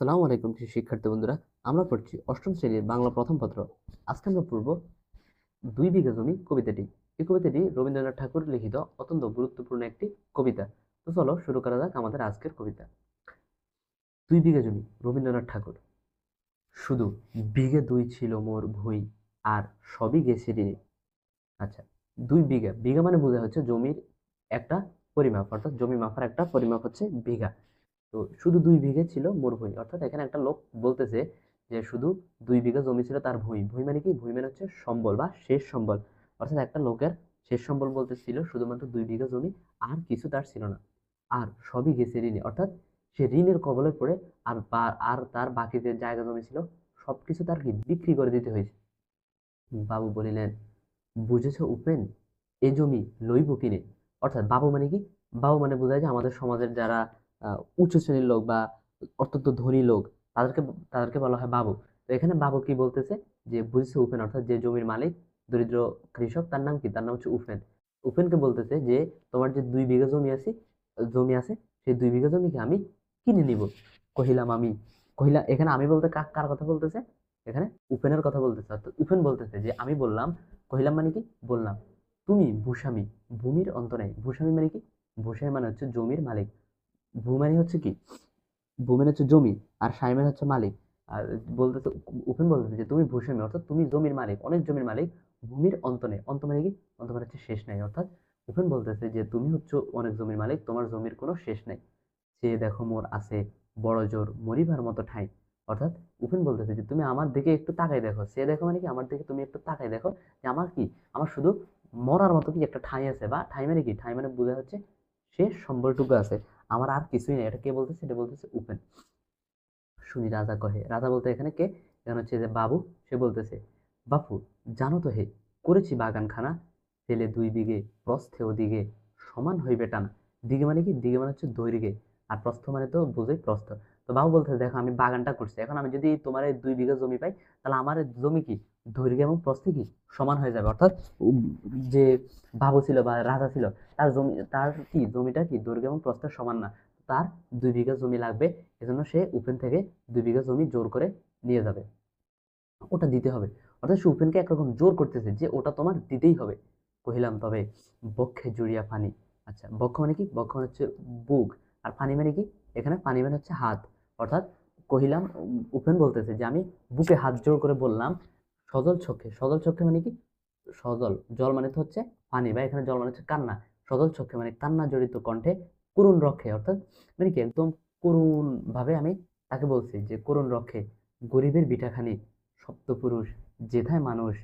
সালামু আলাইকুম কৃষি শিক্ষার্থী বন্ধুরা, আমরা পড়ছি অষ্টম শ্রেণির বাংলা প্রথম পত্র। আজকে আমরা পড়ব দুই বিঘা জমি কবিতাটি। এই কবিতাটি রবীন্দ্রনাথ ঠাকুর লিখিত অত্যন্ত গুরুত্বপূর্ণ একটি কবিতা। তো চলো শুরু করা যাক আমাদের আজকের কবিতা। দুই বিঘা জমি, রবীন্দ্রনাথ ঠাকুর। শুধু বিঘে দুই ছিল মোর ভুঁই, আর সবই গেছে ঋণে। আচ্ছা দুই বিঘা বিঘা মানে বোঝা হচ্ছে জমির একটা পরিমাপ, অর্থাৎ জমি মাপার একটা পরিমাপ হচ্ছে বিঘা। তো শুধু দুই বিঘে ছিল মোর ভূমি। অর্থাৎ এখানে একটা লোক বলতেছে যে শুধু দুই বিঘা জমি ছিল তার ভূমি। ভূমি মানে কি? ভূমি মানে হচ্ছে সম্বল বা শেষ সম্বল। অর্থাৎ একটা লোকের শেষ সম্বল বলতে ছিল শুধুমাত্র দুই বিঘা জমি, আর কিছু তার ছিল না। আর সবই গেছে ঋণে। অর্থাৎ সে ঋণের কবলে পড়ে আর আর তার বাকি যে জায়গা জমি ছিল সব কিছু তার কি? বিক্রি করে দিতে হয়েছে। বাবু বলিলেন, বুঝেছ উপেন? এ জমি লইব কিনে? অর্থাৎ বাবু মানে কি? বাবু মানে বোঝায় যে আমাদের সমাজের যারা উচ্চ শ্রেণির লোক বা অত্যন্ত ধনী লোক, তাদেরকে তাদেরকে বলা হয় বাবু। তো এখানে বাবু কি বলতেছে? যে বুঝছে উপেন অর্থাৎ যে জমির মালিক, দরিদ্র কৃষক, তার নাম কি? তার নাম হচ্ছে উপেন উপেনকে বলতেছে যে, তোমার যে দুই বিঘা জমি আছে জমি আছে, সেই দুই বিঘা জমিকে আমি কিনে নিব? কহিলাম, আমি। কহিলা, এখানে আমি বলতে কার কার কথা বলতেছে? এখানে উপেনের কথা বলতেছে। অর্থাৎ উপেন বলতেছে যে, আমি বললাম। কহিলাম মানে কি? বললাম, তুমি ভূস্বামী, ভূমির অন্ত নেই। ভূস্বামী মানে কি? ভূস্বামী মানে হচ্ছে জমির মালিক। ভূ হচ্ছে কি? ভূ মানে হচ্ছে জমি আর সাই মানে হচ্ছে মালিক। আর বলতেছে, উপেন বলতেছে যে তুমি ভূস্বামী, অর্থাৎ তুমি জমির মালিক, অনেক জমির মালিক ভূমির অন্ত নেই অন্ত মানে কি? অন্ত মানে হচ্ছে শেষ নাই, অর্থাৎ উপেন বলতেছে যে তুমি হচ্ছে অনেক জমির মালিক, তোমার জমির কোনো শেষ নাই। সে দেখো মোর আছে বড় জোর মরিবার মতো ঠাঁই। অর্থাৎ উপেন বলতেছে যে তুমি আমার দিকে একটু তাকাই দেখো। সে দেখো মানে কি? আমার দিকে তুমি একটু তাকাই দেখো যে আমার কি? আমার শুধু মরার মতো কি একটা ঠাঁই আছে বা ঠাঁই মানে কি? ঠাঁই মানে বোঝা হচ্ছে সে সম্বলটুকু আছে। আমার আর কিছুই নেই। এটা কে বলতেছে? এটা বলতেছে উপেন। শুনি রাজা কহে, রাজা বলতে এখানে কে? এখানে হচ্ছে যে বাবু, সে বলতেছে, বাপু, জানো তো হে, করেছি বাগানখানা। ফেলে দুই বিঘে, প্রস্থে ও দিকে সমান হইবে টানা। দিকে মানে কি? দিকে মানে হচ্ছে দৈর্ঘ্যে। আর প্রস্থ মানে তো বুঝোই প্রস্থ। তো বাবু বলতেছে, দেখো, আমি বাগানটা করছি। এখন আমি যদি তোমার দুই বিঘা জমি পাই, তাহলে আমার জমি কি? দৈর্ঘ্য এবং প্রস্থে কি? সমান হয়ে যাবে। অর্থাৎ যে বাবু ছিল বা রাজা ছিল, তার জমি, তার কি, জমিটা কি দৈর্ঘ্য এবং প্রস্থের সমান না। তার দুই বিঘা জমি লাগবে, এজন্য সে উপেন থেকে দুই বিঘা জমি জোর করে নিয়ে যাবে। ওটা দিতে হবে। অর্থাৎ সে উপেনকে একরকম জোর করতেছে যে ওটা তোমার দিতেই হবে। কহিলাম, তবে বক্ষে জুড়িয়া পানি। আচ্ছা বক্ষ মানে কি? বক্ষ মানে হচ্ছে বুক। আর পানি মানে কি? এখানে পানি মানে হচ্ছে হাত। অর্থাৎ কহিলাম উপেন বলতেছে যে, আমি বুকে হাত জোর করে বললাম সজল চোখে সজল চোখে মানে কি? সজল, জল মানে তো হচ্ছে পানি বা এখানে জল মানে হচ্ছে কান্না। সজল চোখে মানে কান্না জড়িত কণ্ঠে করুণ রক্ষে অর্থাৎ মানে কি? একদম করুণ ভাবে আমি তাকে বলছি যে করুণ রক্ষে গরিবের বিটাখানি, সপ্তপুরুষ যেথায় মানুষ,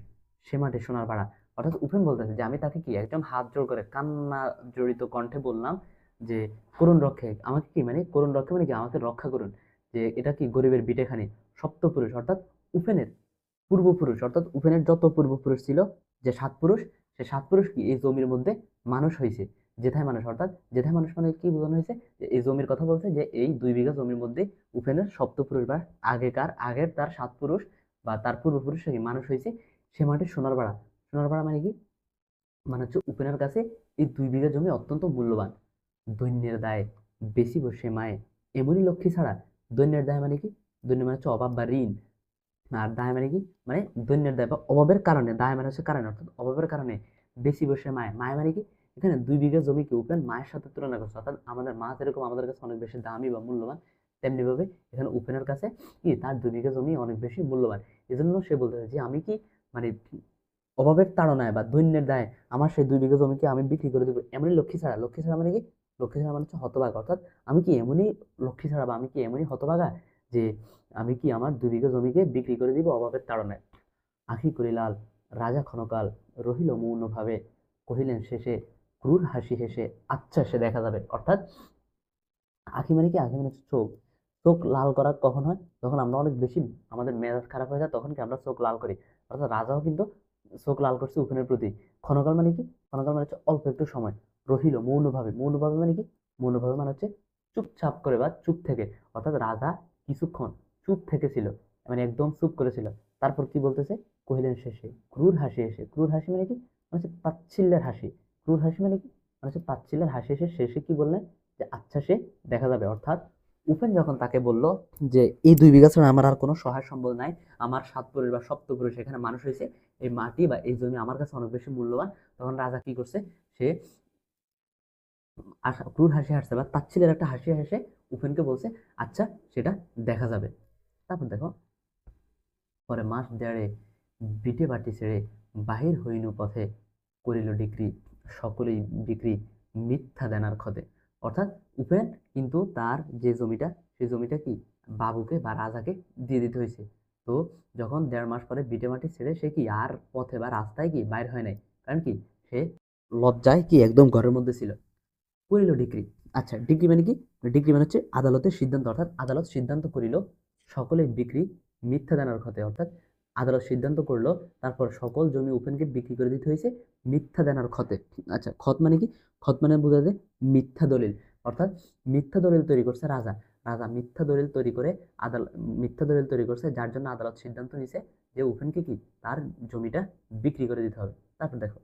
সে মাঠে সোনার পাড়া। অর্থাৎ উপেন বলতেছে যে আমি তাকে কি একদম হাত জোর করে কান্না জড়িত কণ্ঠে বললাম যে করুণ রক্ষে আমাকে কি মানে করুণ রক্ষে মানে কি আমাকে রক্ষা করুন। যে এটা কি গরিবের বিটেখানি, সপ্তপুরুষ, অর্থাৎ উপেনের পূর্বপুরুষ, অর্থাৎ উপেনের যত পূর্বপুরুষ ছিল, যে সাত পুরুষ, সে সাত পুরুষ কি এই জমির মধ্যে মানুষ হয়েছে? যেথায় মানুষ, অর্থাৎ যেথায় মানুষ মানে কি বোঝানো হয়েছে? যে এই জমির কথা বলছে যে এই দুই বিঘা জমির মধ্যে উপেনের সপ্তপুরুষ বা আগেকার, আগের তার সাত পুরুষ বা তার পূর্বপুরুষ কি মানুষ হয়েছে, সে মাঠে সোনার পাড়া সোনার পাড়া মানে কি? মানে হচ্ছে উপেনের কাছে এই দুই বিঘা জমি অত্যন্ত মূল্যবান। দৈন্যের দায় বেশি বসে মায়ে। এমনই লক্ষ্মী ছাড়া দৈন্যের দায় মানে কি? দৈন্য মানে হচ্ছে অভাব বা ঋণ। আর দায় মানে কি? মানে দৈন্যের দায় বা অভাবের কারণে দায় মানে হচ্ছে কারণে অর্থাৎ অভাবের কারণে বেশি বসে মায়। মায় মানে কি? এখানে দুই বিঘা জমিকে উপেন মায়ের সাথে তুলনা করছে। অর্থাৎ আমাদের মা যেরকম আমাদের কাছে অনেক বেশি দামি বা মূল্যবান, তেমনিভাবে এখানে উপেনের কাছে কি? তার দুই বিঘা জমি অনেক বেশি মূল্যবান। এজন্য সে বলতেছে যে, আমি কি মানে অভাবের তাড়নায় বা দৈন্যের দায় আমার সেই দুই বিঘা জমিকে আমি বিক্রি করে দেবো এমনই লক্ষ্মী ছাড়া? লক্ষ্মী ছাড়া মানে কি? লক্ষ্মী ছাড়া মানে হচ্ছে হতভাগা। অর্থাৎ আমি কি এমনই লক্ষ্মী ছাড়া বা আমি কি এমনই হতভাগা? যে আমি কি আমার দুই বিঘা জমিকে বিক্রি করে দিব অভাবের তাড়নায়? আখি করিলাল, রাজা ক্ষণকাল রহিল মৌনভাবে। কহিলেন শেষে, ক্রূর হাসি হেসে আচ্ছা সে দেখা যাবে। অর্থাৎ, আখি মানে কি? আখি মানে চোখ। চোখ লাল করা কখন হয়? যখন আমরা অনেক বেশি আমাদের মেজাজ খারাপ হয়ে যায়, তখন কি আমরা চোখ লাল করি? অর্থাৎ রাজাও কিন্তু চোখ লাল করছে উফেনের প্রতি। ক্ষণকাল মানে কি? ক্ষণকাল মানে হচ্ছে অল্প একটু সময়। রহিল মৌনভাবে। মৌনভাবে মানে কি? মৌনভাবে মানে হচ্ছে চুপচাপ করে বা চুপ থেকে। অর্থাৎ রাজা কিছুক্ষণ চুপ থেকেছিল মানে একদম চুপ করেছিল। তারপর কি বলতেছে? কহিলেন শেষে, ক্রুর হাসি এসে, ক্রুর হাসি মানে কি? মানে হচ্ছে তাচ্ছিল্যের হাসি। ক্রূর হাসি মানে কি? মানে হচ্ছে তাচ্ছিল্যের হাসি এসে শেষে কি বললেন? যে আচ্ছা সে দেখা যাবে। অর্থাৎ উপেন যখন তাকে বলল যে, এই দুই বিঘা ছাড়া আমার আর কোনো সহায় সম্বল নাই, আমার সাতপুরের বা সপ্তপুরের সেখানে মানুষ হয়েছে, এই মাটি বা এই জমি আমার কাছে অনেক বেশি মূল্যবান। তখন রাজা কি করছে? সে ক্রুর হাসি হাসছে বা তাচ্ছিলের একটা হাসি হেসে উপেনকে বলছে আচ্ছা সেটা দেখা যাবে। তারপর দেখো পরে মাস দেড়ে বিটে বাটি ছেড়ে বাহির হইনু পথে করিল ডিগ্রি সকলেই বিক্রি মিথ্যা দেনার ক্ষতে অর্থাৎ উপেন কিন্তু তার যে জমিটা, সেই জমিটা কি? বাবুকে বা রাজাকে দিয়ে দিতে হয়েছে তো যখন দেড় মাস পরে বিটে মাটি ছেড়ে সে কি আর পথে বা রাস্তায় কি বাইর হয় নাই? কারণ কি, সে লজ্জায় কি একদম ঘরের মধ্যে ছিল। করিল ডিগ্রি আচ্ছা ডিগ্রি মানে কি? ডিগ্রি মানে হচ্ছে আদালতের সিদ্ধান্ত, অর্থাৎ আদালত সিদ্ধান্ত করিল সকলে বিক্রি মিথ্যা দানার ক্ষতে অর্থাৎ আদালত সিদ্ধান্ত করল, তারপর সকল জমি উপেনকে বিক্রি করে দিতে হয়েছে মিথ্যা দানার ক্ষতে। আচ্ছা খত মানে কি? খত মানে বোঝা যায় মিথ্যা দলিল, অর্থাৎ মিথ্যা দলিল তৈরি করছে রাজা। রাজা মিথ্যা দলিল তৈরি করে আদালত মিথ্যা দলিল তৈরি করছে, যার জন্য আদালত সিদ্ধান্ত নিছে যে উপেনকে কি? তার জমিটা বিক্রি করে দিতে হবে। তারপর দেখো,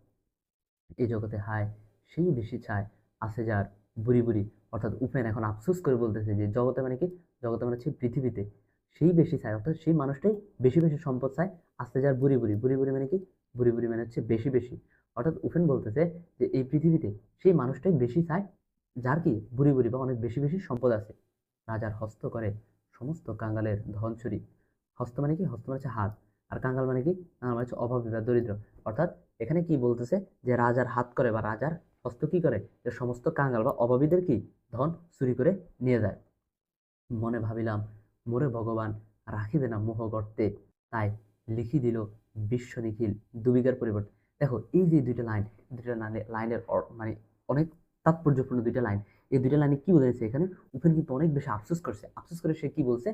এই জগতে হায়, সেই বেশি চায় আছে যার বুড়ি বুড়ি, অর্থাৎ উপেন এখন আফসোস করে বলতেছে যে জগতে মানে কি? জগতে মানে হচ্ছে পৃথিবীতে। সেই বেশি চায় অর্থাৎ সেই মানুষটাই বেশি বেশি সম্পদ চায় আসতে যার বুড়ি বুড়ি। বুড়ি বুড়ি মানে কি? বুড়ি বুড়ি মানে হচ্ছে বেশি বেশি। অর্থাৎ উপেন বলতেছে যে এই পৃথিবীতে সেই মানুষটাই বেশি চায় যার কি? বুড়ি বুড়ি বা অনেক বেশি বেশি সম্পদ আছে। রাজার হস্ত করে সমস্ত কাঙ্গালের ধন চুরি। হস্ত মানে কি? হস্ত মানে হচ্ছে হাত। আর কাঙ্গাল মানে কি? কাঙ্গাল মানে হচ্ছে অভাবী দরিদ্র। অর্থাৎ এখানে কি বলতেছে? যে রাজার হাত করে বা রাজার হস্ত কি করে? যে সমস্ত কাঙ্গাল বা অভাবীদের কি ধন চুরি করে নিয়ে যায়? মনে ভাবিলাম, মোরে ভগবান, রাখিবে না মোহ গর্তে। তাই লিখি দিল বিশ্ব নিখিল দুবিঘার পরিবর্তে। দেখো, এই যে দুইটা লাইন, দুইটা লাইনে লাইনের মানে অনেক তাৎপর্যপূর্ণ দুইটা লাইন। এই দুইটা লাইনে কি বোঝাচ্ছে এখানে? উপেন কিন্তু অনেক বেশি আফসোস করছে। আফসোস করে সে কি বলছে?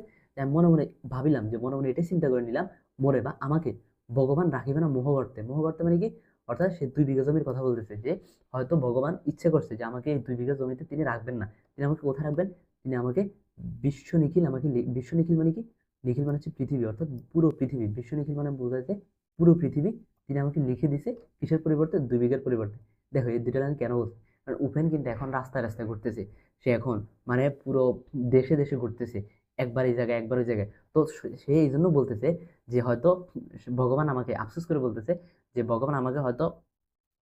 মনে মনে ভাবিলাম যে মনে মনে এটাই চিন্তা করে নিলাম, মোরে বা আমাকে ভগবান রাখিবে না মোহ গর্তে। মোহ গর্তে মানে কি? অর্থাৎ সে দুই বিঘা জমির কথা বলতেছে যে, হয়তো ভগবান ইচ্ছে করছে যে আমাকে এই দুই বিঘা জমিতে তিনি রাখবেন না। তিনি আমাকে কোথায় রাখবেন? তিনি আমাকে বিশ্ব নিখিল আমাকে বিশ্ব নিখিল মানে কি? নিখিল মানে হচ্ছে পৃথিবী, অর্থাৎ পুরো পৃথিবী। বিশ্ব নিখিল মানে বোঝাচ্ছে পুরো পৃথিবী তিনি আমাকে লিখে দিছে কিসের পরিবর্তে? দুই বিঘার পরিবর্তে। দেখো, এই দুইটা লাইন কেন বলছে? কারণ উপেন কিন্তু এখন রাস্তায় রাস্তায় ঘুরতেছে। সে এখন মানে পুরো দেশে দেশে ঘুরতেছে। একবার এই জায়গায়, একবার ওই জায়গায়। তো সে- এই জন্য বলতেছে যে হয়তো ভগবান আমাকে আফসোস করে বলতেছে যে ভগবান আমাকে হয়তো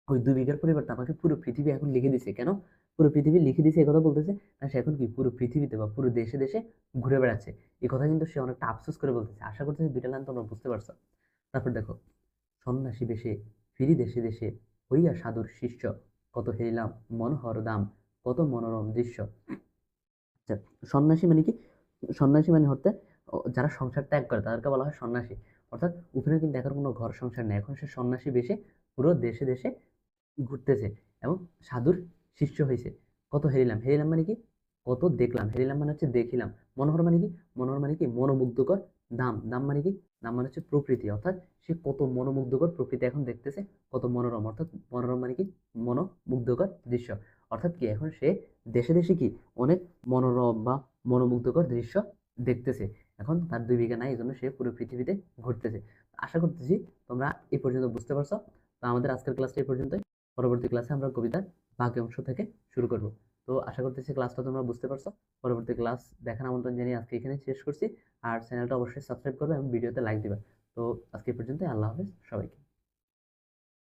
ওই দুই বিঘার পরিবর্তে আমাকে পুরো পৃথিবী এখন লিখে দিছে। কেন? পুরো পৃথিবী লিখে দিছে এই কথা বলতেছে। না, সে এখন কি পুরো পৃথিবীতে বা পুরো দেশে দেশে ঘুরে বেড়াচ্ছে? এই কথা কিন্তু সে অনেকটা আফসোস করে বলতেছে। আশা করতেছে দুইটা লাইন তোমরা বুঝতে পারছ। তারপর দেখো, সন্ন্যাসী বেশে ফিরি দেশে দেশে হইয়া সাধুর শিষ্য। কত হেরিলাম মনোহর দাম, কত মনোরম দৃশ্য। আচ্ছা সন্ন্যাসী মানে কি? সন্ন্যাসী মানে হতে যারা সংসার ত্যাগ করে তাদেরকে বলা হয় সন্ন্যাসী। অর্থাৎ ওখানে কিন্তু এখন কোনো ঘর সংসার নেই। এখন সে সন্ন্যাসী বেশে পুরো দেশে দেশে ঘুরতেছে এবং সাধুর শিষ্য হয়েছে কত হেরিলাম? হেরিলাম মানে কি? কত দেখলাম? হেরিলাম মানে হচ্ছে দেখিলাম। মনোহর মানে কি? মনোহর মানে কি? মনোমুগ্ধকর দাম। দাম মানে কি? দাম মানে হচ্ছে প্রকৃতি। অর্থাৎ সে কত মনোমুগ্ধকর প্রকৃতি এখন দেখতেছে, কত মনোরম। অর্থাৎ মনোরম মানে কি? মনোমুগ্ধকর দৃশ্য। অর্থাৎ কি? এখন সে দেশে দেশে কি? অনেক মনোরম বা মনোমুগ্ধকর দৃশ্য দেখতেছে। এখন তার দুই বিঘা নাই এই জন্য সে পুরো পৃথিবীতে ঘুরতেছে। আশা করতেছি তোমরা এই পর্যন্ত বুঝতে পারছ। তো আমাদের আজকের ক্লাসটা এই পর্যন্তই। পরবর্তী ক্লাসে আমরা কবিতার বাকি অংশ থেকে শুরু করব। তো আশা করতেছি ক্লাসটা তোমরা বুঝতে পারছ। পরবর্তী ক্লাস দেখার আমন্ত্রণ জানিয়ে আজকে এখানে শেষ করছি। আর চ্যানেলটা অবশ্যই সাবস্ক্রাইব করবে এবং ভিডিওতে লাইক দিবে। তো আজকে এই পর্যন্তই। আল্লাহ হাফেজ সবাইকে।